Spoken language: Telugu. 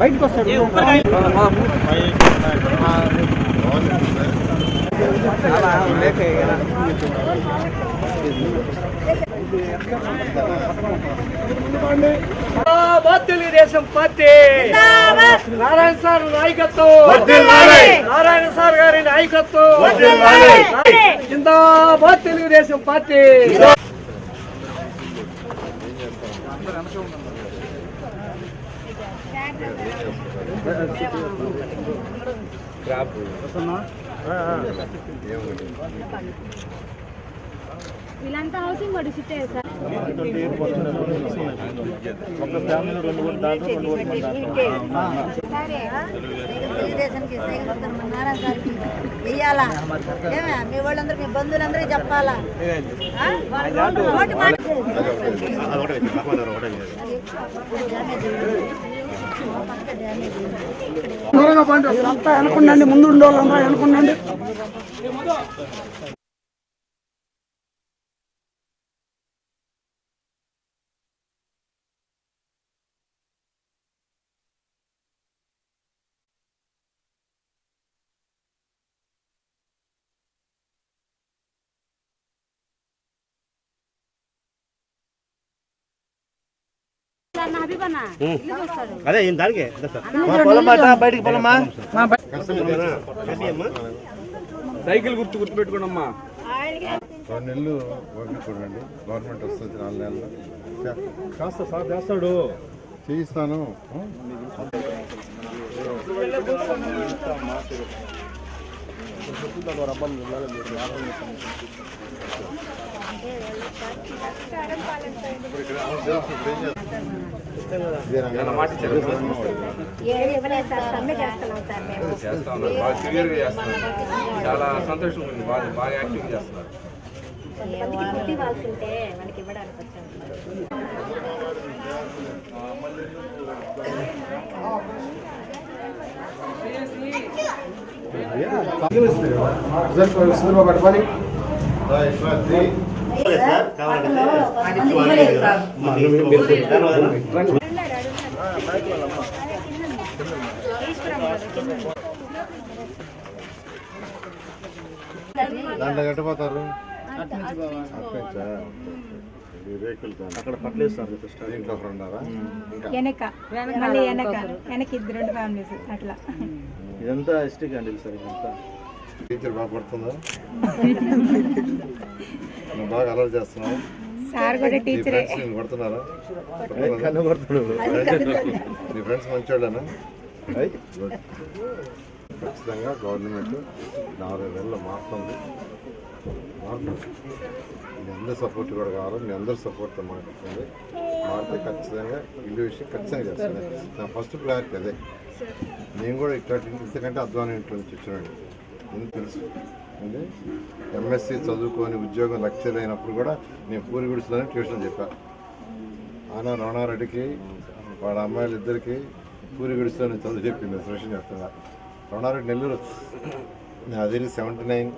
బయటకు వస్తాడు తెలుగుదేశం పార్టీ. నారాయణ సార్ నాయకత్వం. నారాయణ సార్ గారి నాయకత్వం. జిందాబాద్ తెలుగుదేశం పార్టీ. క్రాప్ ఏమి. వీళ్ళంతా హౌసింగ్ బోర్డు షిఫ్ట్ అయ్యారు సార్. నారాయణ గారికి వెయ్యాలా? ఏమే మీ వాళ్ళందరూ మీ బంధువులందరూ చెప్పాలా? దూరంగా పండి అంతా వెనకుండండి ముందు ఉండే వాళ్ళంతా వెనకుండండి అదే దానికే. బయటికి పొలమా? సైకిల్ గుర్తు గుర్తు పెట్టుకోండమ్మా రెండు నెలలు ఓపిక చూడండి. గవర్నమెంట్ వస్తుంది నాలుగు నెలలు. కాస్త సార్ చేస్తాడు. చేయిస్తాను. ఏది చాలా సంతోషం ఉంది బాగా బాగా యాక్టివ్ చేస్తున్నారు మందికి దాంట్లో కట్టిపోతారు. అక్కడ పట్లేస్తారు ఇంకా వెనక. మళ్ళీ వెనక. వెనక ఇద్దరు రెండు ఫ్యామిలీస్ అట్లా. ఇదంతా ఎస్టీ క్యాండిల్ సార్ ఇదంతా. టీచర్ బాగా పడుతుందా? బాగా అలర్ట్ చేస్తున్నావు. సార్ కూడా టీచరే. ఫ్రెండ్స్ నేను కొడుతున్నారా కన్ను కొడుతున్నాడు నీ ఫ్రెండ్స్ మంచోళ్ళేనా. ఖచ్చితంగా గవర్నమెంట్ నాలుగు వేలలో మారుతుంది. మారుతుంది. మీ అందరి సపోర్ట్ కూడా కావాలి. మీ అందరి సపోర్ట్తో మారుతుంది. మారితే ఖచ్చితంగా ఇల్లు విషయం ఖచ్చితంగా చేస్తాను. నా ఫస్ట్ ప్రయారిటీ అదే. నేను కూడా ఇట్లాంటి ఇంతకంటే అధ్వానం ఇంట్లో నుంచి అని తెలుసు. అంటే ఎంఎస్సి చదువుకొని ఉద్యోగం లక్ష్యం అయినప్పుడు కూడా నేను పూరి గుడిసెలోనే ట్యూషన్ చెప్పాను ఆన రమణారెడ్డికి వాళ్ళ అమ్మాయిలు ఇద్దరికి పూరి గుడిసెలో చదువు చెప్పింది. సురేషన్ చెప్తున్నా. రమణారెడ్డి నెల్లూరు అది సెవెంటీ నైన్